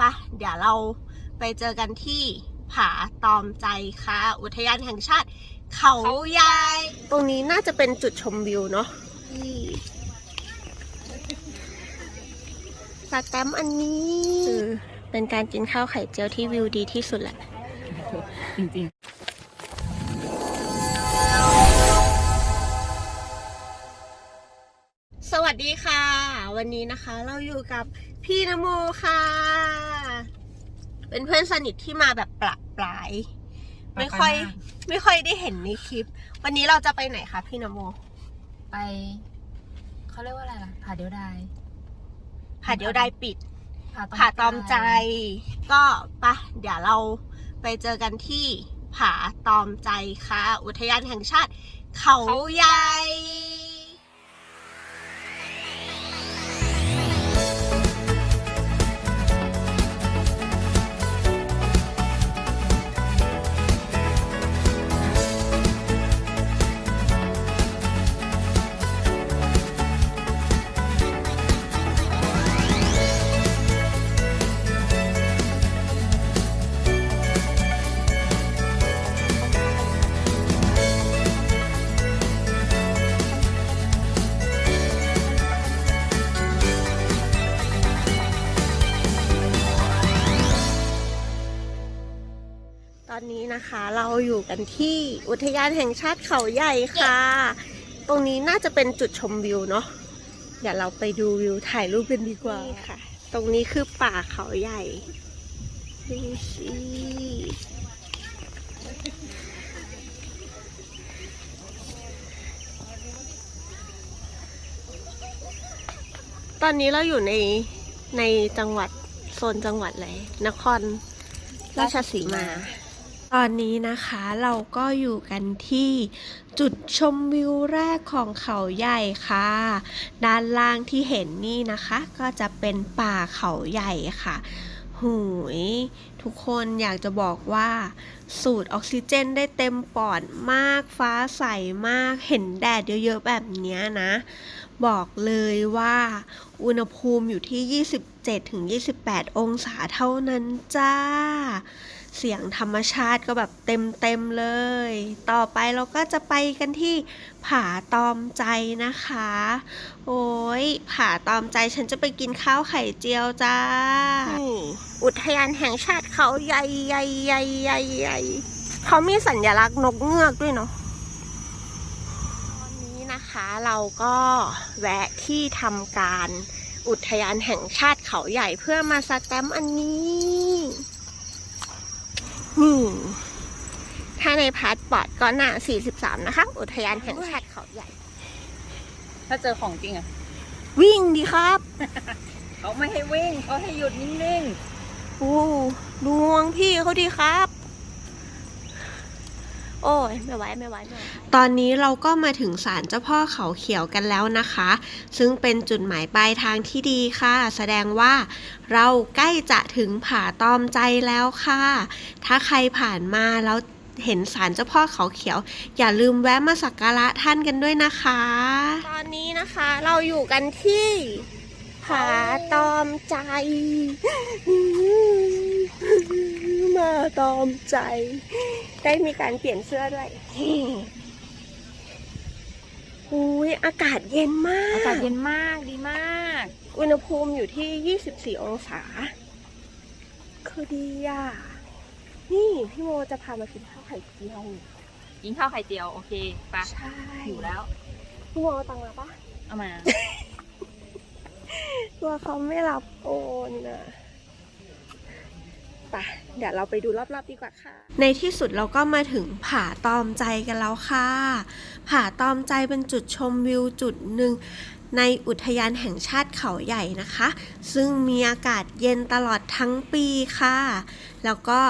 ปะเดี๋ยวเราไปเจอกันที่ผาตอมใจค่ะ อุทยานแห่งชาติ เขาใหญ่ ตรงนี้น่าจะเป็นจุดชมวิวเนาะนี่สแตมป์อันนี้คือเป็นการกินข้าวไข่เจียวที่วิวดีที่สุดแหละ จริงส วัสดีค่ะ วันนี้นะคะเราอยู่กับพี่นโมค่ะ เป็นเพื่อนสนิทที่มาแบบปละปลายๆไม่ค่อยปากไม่ค่อยได้เห็นในคลิป วันนี้เราจะไปไหนคะพี่นโม ไปเขาเรียกว่าอะไรล่ะผาเดียวดายผาเดียวได้ปิดผาผาตอมใจ ก็ปะเดี๋ยวเราไปเจอกันที่ผาตอมใจค่ะ อุทยานแห่งชาติ เขาใหญ่ อนนี้นะคะเราอยู่กันที่อุทยานแห่งชาติเขาใหญ่ค่ะ ตรงนี้น่าจะเป็นจุดชมวิวเนาะเดี๋ยวเราไปดูวิวถ่ายรูปกันดีกว่าค่ะ ตรงนี้คือป่าเขาใหญ่ดูสิตอนนี้เราอยู่ในในจังหวัดโซนจังหวัดอะไรนครราชสีมา ตอนนี้นะคะเราก็อยู่กันที่จุดชมวิวแรกของเขาใหญ่ค่ะ ด้านล่างที่เห็นนี่นะคะ ก็จะเป็นป่าเขาใหญ่ค่ะหูยทุกคนอยากจะบอกว่า สูดออกซิเจนได้เต็มปอดมากฟ้าใสมากเห็นแดดเยอะๆแบบนี้นะ บอกเลยว่า อุณหภูมิอยู่ที่ 27-28 องศาเท่านั้นจ้า เสียงธรรมชาติก็แบบเต็มๆเลย ต่อไปเราก็จะไปกันที่ผาตอมใจนะคะ โอ้ยผาตอมใจฉันจะไปกินข้าวไข่เจียวจ้า อุทยานแห่งชาติเขาใหญ่ใหญ่ใหญ่ใหญ่เขามีสัญลักษณ์นกเงือกด้วยเนาะ นนี้นะคะ เราก็แวะที่ทำการอุทยานแห่งชาติเขาใหญ่เพื่อมาสแตมป์อันนี้นี่ถ้าในพาสปอร์ตก็หน้า 43 นะคะ อุทยานแห่งชาติเขาใหญ่ ถ้าเจอของจริงอะวิ่งดีครับ เขาไม่ให้วิ่ง เขาให้หยุดนิ่งโอ้ดูงวงพี่เขาดีครับ โอ้ยไม่ไหวไม่ไหวไม่ไหวตอนนี้เราก็มาถึงศาลเจ้าพ่อเขาเขียวกันแล้วนะคะ ซึ่งเป็นจุดหมายปลายทางที่ดีค่ะ แสดงว่าเราใกล้จะถึงผาตอมใจแล้วค่ะ ถ้าใครผ่านมาแล้วเห็นศาลเจ้าพ่อเขาเขียว อย่าลืมแวะมาสักการะท่านกันด้วยนะคะ ตอนนี้นะคะเราอยู่กันที่ผาตอมใจ มาตอมใจ ได้มีการเปลี่ยนเสื้อด้วยอุ้ยอากาศเย็นมาๆกอากาศเย็นมากดีมาก อุณหภูมิอยู่ที่ 24 องศา คือดีอะ นี่พี่โมจะพามากินข้าวไข่เจียว กินข้าวไข่เจียว โอเคปะใช่หิวแล้ว พี่โมเอาตังค์มาปะเอามา ตัวเขาไม่รับโอนนะ ไปเดี๋ยวเราไปดูรอบๆดีกว่าค่ะ ในที่สุดเราก็มาถึงผาตอมใจกันแล้วค่ะ ผาตอมใจเป็นจุดชมวิวจุดหนึ่งในอุทยานแห่งชาติเขาใหญ่นะคะ ซึ่งมีอากาศเย็นตลอดทั้งปีค่ะ แล้วก็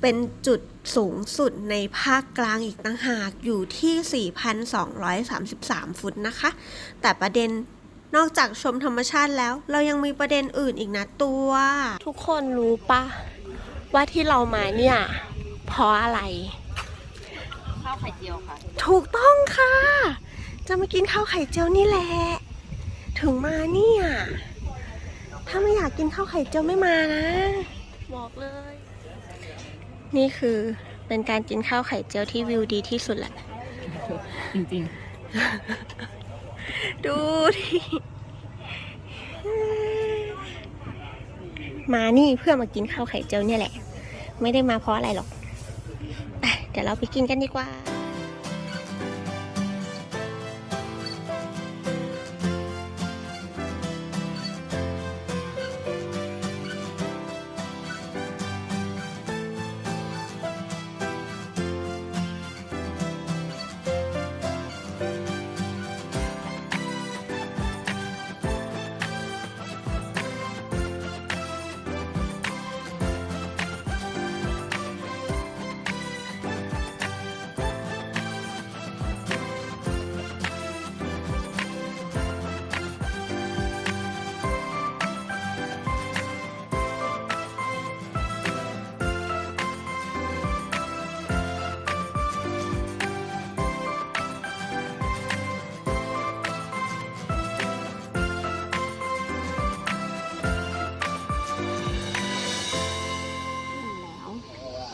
เป็นจุดสูงสุดในภาคกลางอีกต่างหากอยู่ที่ 4,233 ฟุตนะคะ แต่ประเด็น นอกจากชมธรรมชาติแล้ว เรายังมีประเด็นอื่นอีกนะตัว ทุกคนรู้ปะว่าที่เรามาเนี่ยเพราะอะไร ข้าวไข่เจียวค่ะ ถูกต้องค่ะ จะมากินข้าวไข่เจียวนี่แหละ ถึงมาเนี่ย ถ้าไม่อยากกินข้าวไข่เจียวไม่มานะ บอกเลย นี่คือเป็นการกินข้าวไข่เจียวที่วิวดีที่สุดแหละ จริง ดูดิมานี่เพื่อมากินข้าวไข่เจียวเนี่ยแหละ ไม่ได้มาเพราะอะไรหรอกเดี๋ยวเราไปกินกันดีกว่า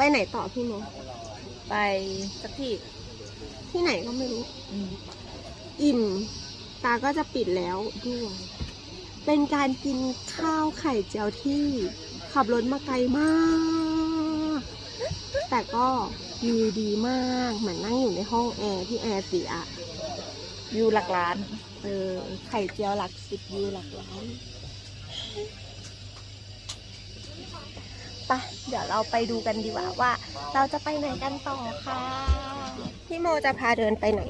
ไปไหนต่อพี่โมๆไปสักที่ที่ไหนก็ไม่รู้ อืมอิ่ม ตาก็จะปิดแล้วด้วย เป็นการกินข้าวไข่เจียวที่ขับรถมาไกลมาก แต่ก็วิวดีมาก เหมือนนั่งอยู่ในห้องแอร์ที่แอร์เสีย วิวหลักล้าน เออ ไข่เจียวหลักสิบวิวหลักล้าน ปะเดี๋ยวเราไปดูกันดีกว่าว่า เราจะไปไหนกันต่อค่ะ พี่โมจะพาเดินไปไหน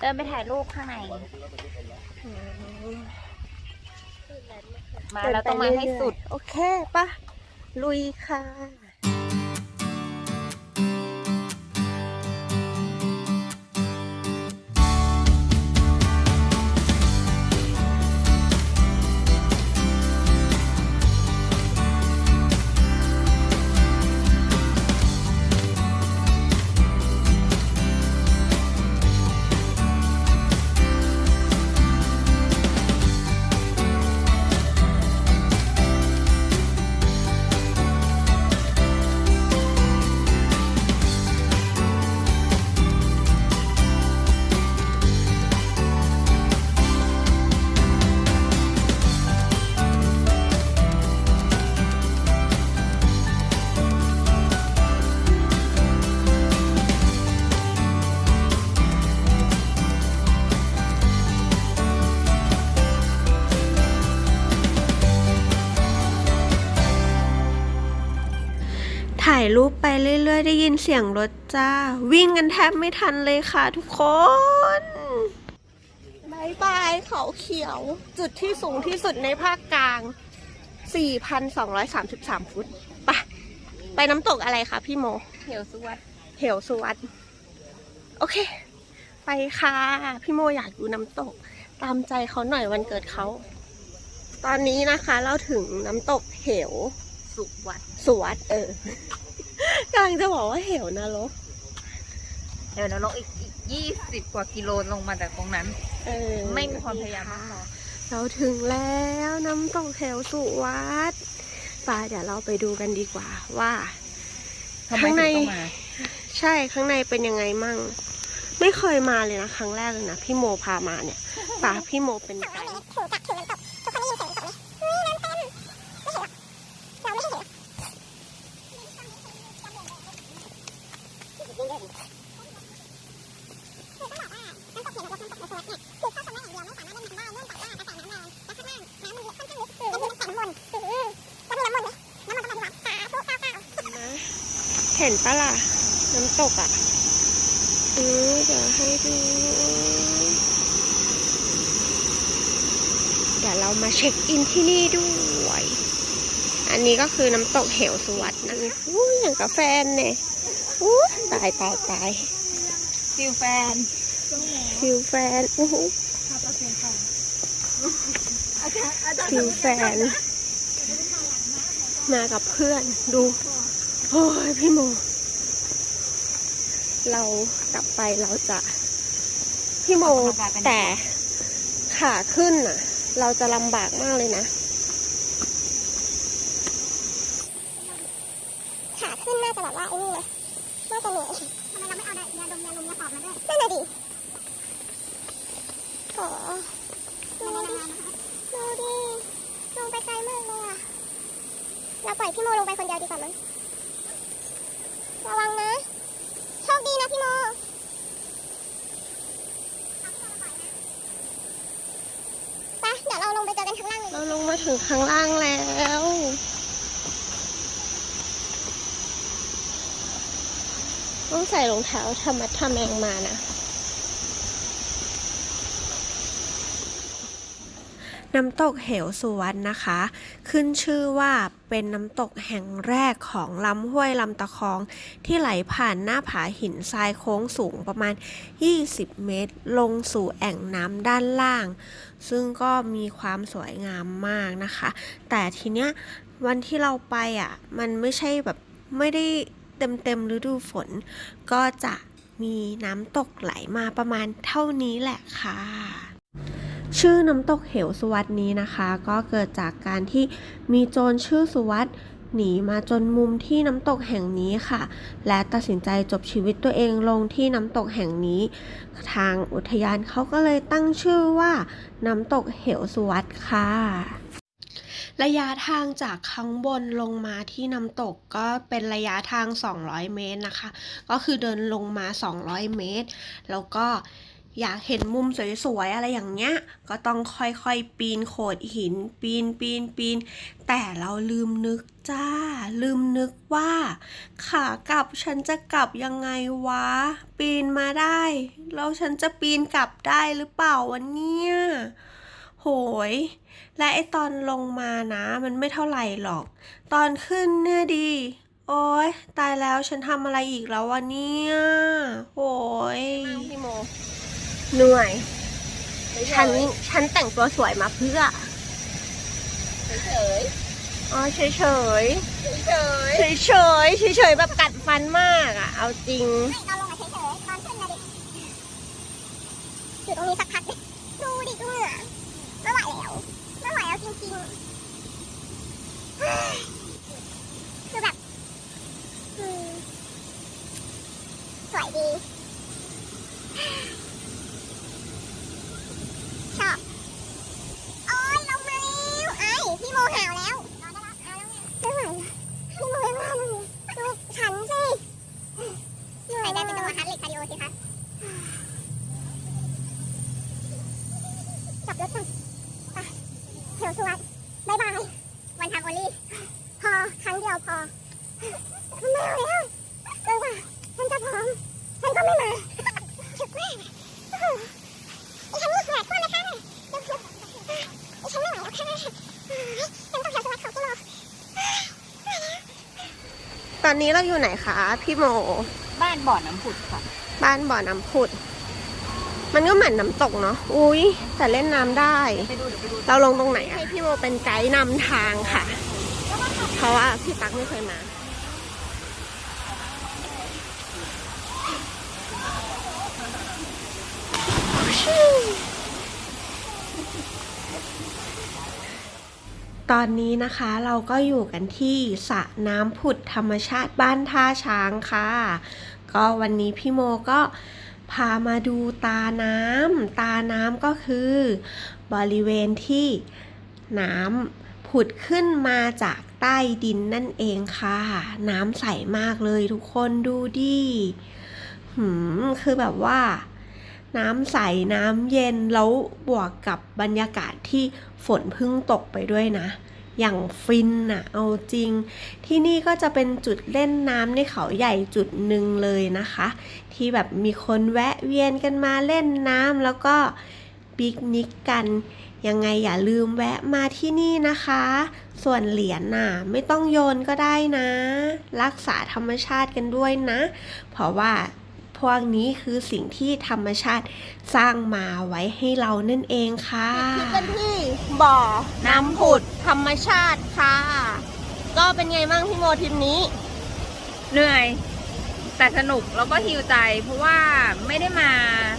เดินไปถ่ายรูปข้างใน มาแล้วต้องมาให้สุด โอเคปะลุยค่ะายรูปไปเรื่อยๆ ได้ยินเสียงรถจ้า วิ่งกันแทบไม่ทันเลยค่ะทุกคนบายบายเขาเขียว จุดที่สูงที่สุดในภาคกลาง 4,233 ฟุตไปไปน้ำตกอะไรคะพี่โม เหี่ยวสวัสดเหวสุวัสดโอเค ไปค่ะ พี่โมอยากดูน้ำตก ตามใจเขาหน่อยวันเกิดเขา ตอนนี้นะคะเราถึงน้ำตกเหวสุวัสดสวัสดเออ กำลังจะบอกว่าเหวนรกเดี๋ยวนะลงอีกอีกยี่สิบกว่ากิโลลงมาจากตรงนั้น เออไม่มีความพยายามมากพอเราถึงแล้วน้ำตกเหวสุวัสดป่าเดี๋ยวเราไปดูกันดีกว่าว่า ทำไมข้างใน ถึงต้องมาใช่ข้างในเป็นยังไงมั่ง ไม่เคยมาเลยนะครั้งแรกเลยนะพี่โมพามาเนี่ยป่าพี่โมเป็นไกด์เห็นปะล่ะ น้ำต กอะเออเดี๋ยวให้ดู เดี๋ยวเรามาเช็คอินที่นี่ด้วย อันนี้ก็คือน้ำตกเหวสวัสดนะอู้ยอย่างกับแฟนเนี่ยอู้ตายตายตายฟิลแฟนฟิลแฟนอู้หูฟิลแฟน มากับเพื่อนดู โอ้ยพี่โม เรากลับไปเราจะพี่โมแต่ขาขึ้นอะ เราจะลำบากมากเลยนะ ขาขึ้นน่าจะแบบว่าไอ้นี่เลยน่าจะเหนื่อยทำไมเราไม่เอายาดมยาลมยาปอบมาด้วยนั่นน่ะดิโอ้ดูดิดูดิลงไปไกลมากเลยอะเราปล่อยพี่โมลงไปคนเดียวดีกว่ามั้งระวังนะ ถึงข้างล่างแล้วต้องใส่รองเท้าธรรมะทำแมงมานะ น้ำตกเหวสุวรรณนะคะ ขึ้นชื่อว่าเป็นน้ำตกแห่งแรกของลำห้วยลำตะคอง ที่ไหลผ่านหน้าผาหินทรายโค้งสูงประมาณ 20 เมตร ลงสู่แอ่งน้ำด้านล่าง ซึ่งก็มีความสวยงามมากนะคะ แต่ทีเนี้ยวันที่เราไปอะ มันไม่ใช่แบบไม่ได้เต็มเต็มฤดูฝน ก็จะมีน้ำตกไหลมาประมาณเท่านี้แหละค่ะ ชื่อน้ำตกเหวสุวัสดนี้นะคะ ก็เกิดจากการที่มีโจรชื่อสุวัสดหนีมาจนมุมที่น้ำตกแห่งนี้ค่ะ และตัดสินใจจบชีวิตตัวเองลงที่น้ำตกแห่งนี้ ทางอุทยานเขาก็เลยตั้งชื่อว่า น้ำตกเหวสุวัสดค่ะระยะทางจากข้างบนลงมาที่น้ำตกก็เป็นระยะทาง 200 เมตรนะคะ ก็คือเดินลงมา 200 เมตร แล้วก็ อยากเห็นมุมสวยๆอะไรอย่างเงี้ย ก็ต้องค่อยๆ ปีนโขดหิน ปีนปีนปีน แต่เราลืมนึกจ้า ลืมนึกว่า ขากลับฉันจะกลับยังไงวะ ปีนมาได้ แล้วฉันจะปีนกลับได้หรือเปล่าวันเนี้ยโหย และไอตอนลงมานะ มันไม่เท่าไหร่หรอก ตอนขึ้นเนี่ยดี โอ้ยตายแล้วฉันทำอะไรอีกแล้ววะเนี่ยโอ้ยพี่โม เหนื่อย ฉันฉันแต่งตัวสวยมาเพื่อ เฉยอ๋อเฉยเฉยเฉยเฉยเฉยเฉยเฉยๆแบบกัดฟันมากอะเอาจริงไม่ตอนลงอะเฉยๆตอนขึ้นนะดิอยู่ตรงนี้สักพักดิดูดิดูเหงื่อไม่ไหวแล้วไม่ไหวแล้วจริงๆเฮ้ยคือแบบอืมสวยดี ชอบ โอ้ยลงมาแล้ว ไอ้พี่โมหาวแล้วไม่ไหวพี่โมยังว่ามึงดูฉันสิหายใจเป็นจังหวะฮาร์ดเรทคาร์ดิโอสิคะจับรถก่อนไปเถียวสวัสดบายบาย วันทางโอลี่ พอ ครั้งเดียวพอมันไม่เอาแล้วจนกว่าฉันจะพร้อม ฉันก็ไม่มาฉุกแม่ไอ้ฉันนี่แหวกโทษนะคะเดี๋ยวไอ้ฉันไม่ไหวแล้วค่ะฉันต้องเถียวสวัสดของกิโล ตอนนี้เราอยู่ไหนคะพี่โม บ้านบ่อน้ำผุดค่ะ บ้านบ่อน้ำผุด มันก็เหมือนน้ำตกเนาะ อุ้ยแต่เล่นน้ำได้ ไปดูเดี๋ยวไปดูเราลงตรงไหนให้พี่โมเป็นไกด์นำทางค่ะ เพราะว่าพี่ตั๊กไม่เคยมา ตอนนี้นะคะเราก็อยู่กันที่สระน้ำผุดธรรมชาติบ้านท่าช้างค่ะ ก็วันนี้พี่โมก็พามาดูตาน้ำตาน้ำก็คือ บริเวณที่น้ำผุดขึ้นมาจากใต้ดินนั่นเองค่ะ น้ำใสมากเลยทุกคนดูดิ หืม คือแบบว่า น้ำใสน้ำเย็นแล้วบวกกับบรรยากาศที่ฝนเพิ่งตกไปด้วยนะ อย่างฟินน่ะเอาจริง ที่นี่ก็จะเป็นจุดเล่นน้ำในเขาใหญ่จุดหนึ่งเลยนะคะ ที่แบบมีคนแวะเวียนกันมาเล่นน้ำแล้วก็ปิกนิกกัน ยังไงอย่าลืมแวะมาที่นี่นะคะ ส่วนเหรียญน่ะไม่ต้องโยนก็ได้นะ รักษาธรรมชาติกันด้วยนะ เพราะว่า พวกนี้คือสิ่งที่ธรรมชาติสร้างมาไว้ให้เรานั่นเองค่ะกันที่บ่อน้ำผุดธรรมชาติค่ะ ก็เป็นไงบ้างพี่โมทีมนี้ เหนื่อย แต่สนุกแล้วก็ฮิวใจ เพราะว่าไม่ได้มา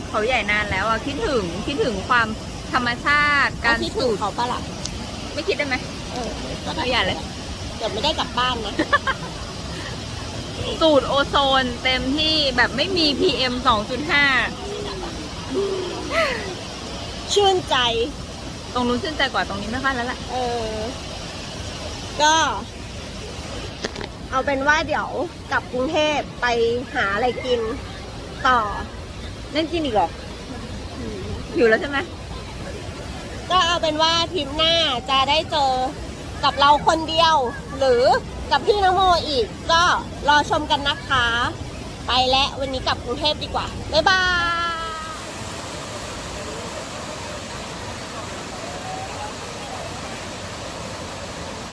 เขาใหญ่นานแล้วอะคิดถึงคิดถึงความธรรมชาติ การคิดถึสูงดเขาปะล่ะไม่คิดได้ไหมเออเอาอย่าเลยเดี๋ยวไม่ได้กลับบ้านนะ สูตรโอโซนเต็มที่แบบไม่มี PM 2.5 ชื่นใจ ตรงนู้นชื่นใจกว่าตรงนี้ไม่ค่อยแล้วล่ะ เออ ก็ เอาเป็นว่าเดี๋ยวกลับกรุงเทพไปหาอะไรกินต่อนั่นกินอีกเหรออยู่แล้วใช่ไหม ก็เอาเป็นว่าทริปหน้าจะได้เจอกับเราคนเดียว หรือ กับพี่นโมอีกก็รอชมกันนะคะ ไปแล้ววันนี้กลับกรุงเทพดีกว่า บ๊ายบาย